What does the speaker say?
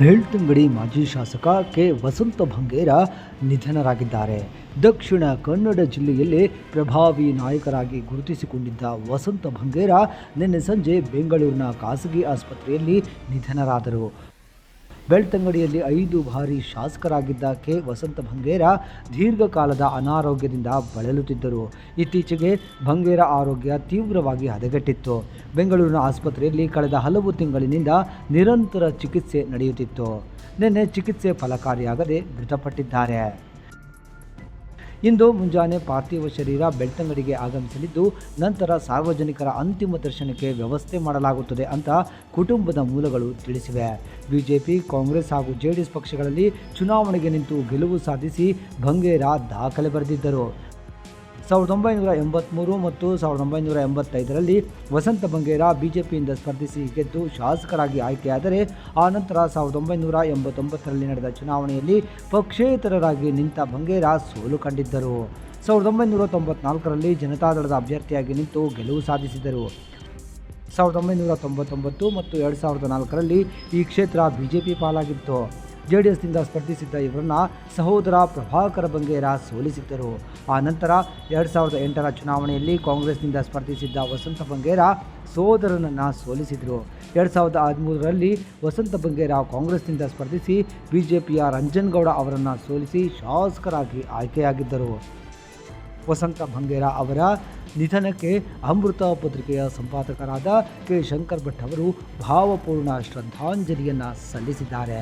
ಬೆಳ್ತಂಗಡಿ ಮಾಜಿ ಶಾಸಕ ಕೆ. ವಸಂತ ಭಂಗೇರ ನಿಧನರಾಗಿದ್ದಾರೆ. ದಕ್ಷಿಣ ಕನ್ನಡ ಜಿಲ್ಲೆಯಲ್ಲಿ ಪ್ರಭಾವಿ ನಾಯಕರಾಗಿ ಗುರುತಿಸಿಕೊಂಡಿದ್ದ ವಸಂತ ಭಂಗೇರ ನಿನ್ನೆ ಸಂಜೆ ಬೆಂಗಳೂರಿನ ಖಾಸಗಿ ಆಸ್ಪತ್ರೆಯಲ್ಲಿ ನಿಧನರಾದರು. ಬೆಳ್ತಂಗಡಿಯಲ್ಲಿ ಐದು ಬಾರಿ ಶಾಸಕರಾಗಿದ್ದ ಕೆ. ವಸಂತ ಭಂಗೇರ ದೀರ್ಘಕಾಲದ ಅನಾರೋಗ್ಯದಿಂದ ಬಳಲುತ್ತಿದ್ದರು. ಇತ್ತೀಚೆಗೆ ಭಂಗೇರ ಆರೋಗ್ಯ ತೀವ್ರವಾಗಿ ಹದಗೆಟ್ಟಿತ್ತು. ಬೆಂಗಳೂರಿನ ಆಸ್ಪತ್ರೆಯಲ್ಲಿ ಕಳೆದ ಹಲವು ತಿಂಗಳಿನಿಂದ ನಿರಂತರ ಚಿಕಿತ್ಸೆ ನಡೆಯುತ್ತಿತ್ತು. ನಿನ್ನೆ ಚಿಕಿತ್ಸೆ ಫಲಕಾರಿಯಾಗದೆ ಮೃತಪಟ್ಟಿದ್ದಾರೆ. ಇಂದು ಮುಂಜಾನೆ ಪಾರ್ಥಿವ ಶರೀರ ಬೆಳ್ತಂಗಡಿಗೆ ಆಗಮಿಸಲಿದ್ದು, ನಂತರ ಸಾರ್ವಜನಿಕರ ಅಂತಿಮ ದರ್ಶನಕ್ಕೆ ವ್ಯವಸ್ಥೆ ಮಾಡಲಾಗುತ್ತದೆ ಅಂತ ಕುಟುಂಬದ ಮೂಲಗಳು ತಿಳಿಸಿವೆ. ಬಿಜೆಪಿ, ಕಾಂಗ್ರೆಸ್ ಹಾಗೂ ಜೆಡಿಎಸ್ ಪಕ್ಷಗಳಲ್ಲಿ ಚುನಾವಣೆಗೆ ನಿಂತು ಗೆಲುವು ಸಾಧಿಸಿ ಭಂಗೇರ ದಾಖಲೆ ಬರೆದಿದ್ದರು. ಸಾವಿರದ ಒಂಬೈನೂರ ಎಂಬತ್ತ್ಮೂರು ಮತ್ತು ಸಾವಿರದ ಒಂಬೈನೂರ ಎಂಬತ್ತೈದರಲ್ಲಿ ವಸಂತ ಬಂಗೇರ ಬಿಜೆಪಿಯಿಂದ ಸ್ಪರ್ಧಿಸಿ ಗೆದ್ದು ಶಾಸಕರಾಗಿ ಆಯ್ಕೆಯಾದರೆ ಆನಂತರ ಸಾವಿರದ ಒಂಬೈನೂರ ಎಂಬತ್ತೊಂಬತ್ತರಲ್ಲಿ ನಡೆದ ಚುನಾವಣೆಯಲ್ಲಿ ಪಕ್ಷೇತರರಾಗಿ ನಿಂತ ಬಂಗೇರ ಸೋಲು ಕಂಡಿದ್ದರು. ಸಾವಿರದ ಒಂಬೈನೂರ ತೊಂಬತ್ನಾಲ್ಕರಲ್ಲಿ ಜನತಾದಳದ ಅಭ್ಯರ್ಥಿಯಾಗಿ ನಿಂತು ಗೆಲುವು ಸಾಧಿಸಿದರು ಸಾವಿರದ ಒಂಬೈನೂರ ತೊಂಬತ್ತೊಂಬತ್ತು ಮತ್ತು ಎರಡು ಸಾವಿರದ ನಾಲ್ಕರಲ್ಲಿ ಈ ಕ್ಷೇತ್ರ ಬಿಜೆಪಿ ಪಾಲಾಗಿತ್ತು. ಜೆ ಡಿ ಎಸ್ನಿಂದ ಸ್ಪರ್ಧಿಸಿದ್ದ ಇವರನ್ನು ಸಹೋದರ ಪ್ರಭಾಕರ ಬಂಗೇರ ಸೋಲಿಸಿದ್ದರು. ಆ ನಂತರ ಎರಡು ಸಾವಿರದ ಎಂಟರ ಚುನಾವಣೆಯಲ್ಲಿ ಕಾಂಗ್ರೆಸ್ನಿಂದ ಸ್ಪರ್ಧಿಸಿದ್ದ ವಸಂತ ಬಂಗೇರ ಸೋದರನನ್ನು ಸೋಲಿಸಿದರು. ಎರಡು ಸಾವಿರದ ಹದಿಮೂರರಲ್ಲಿ ವಸಂತ ಬಂಗೇರ ಕಾಂಗ್ರೆಸ್ನಿಂದ ಸ್ಪರ್ಧಿಸಿ ಬಿಜೆಪಿಯ ರಂಜನ್ ಗೌಡ ಅವರನ್ನು ಸೋಲಿಸಿ ಶಾಸಕರಾಗಿ ಆಯ್ಕೆಯಾಗಿದ್ದರು. ವಸಂತ ಬಂಗೇರ ಅವರ ನಿಧನಕ್ಕೆ ಅಮೃತ ಪತ್ರಿಕೆಯ ಸಂಪಾದಕರಾದ ಕೆ. ಶಂಕರ್ ಭಟ್ ಅವರು ಭಾವಪೂರ್ಣ ಶ್ರದ್ಧಾಂಜಲಿಯನ್ನು ಸಲ್ಲಿಸಿದ್ದಾರೆ.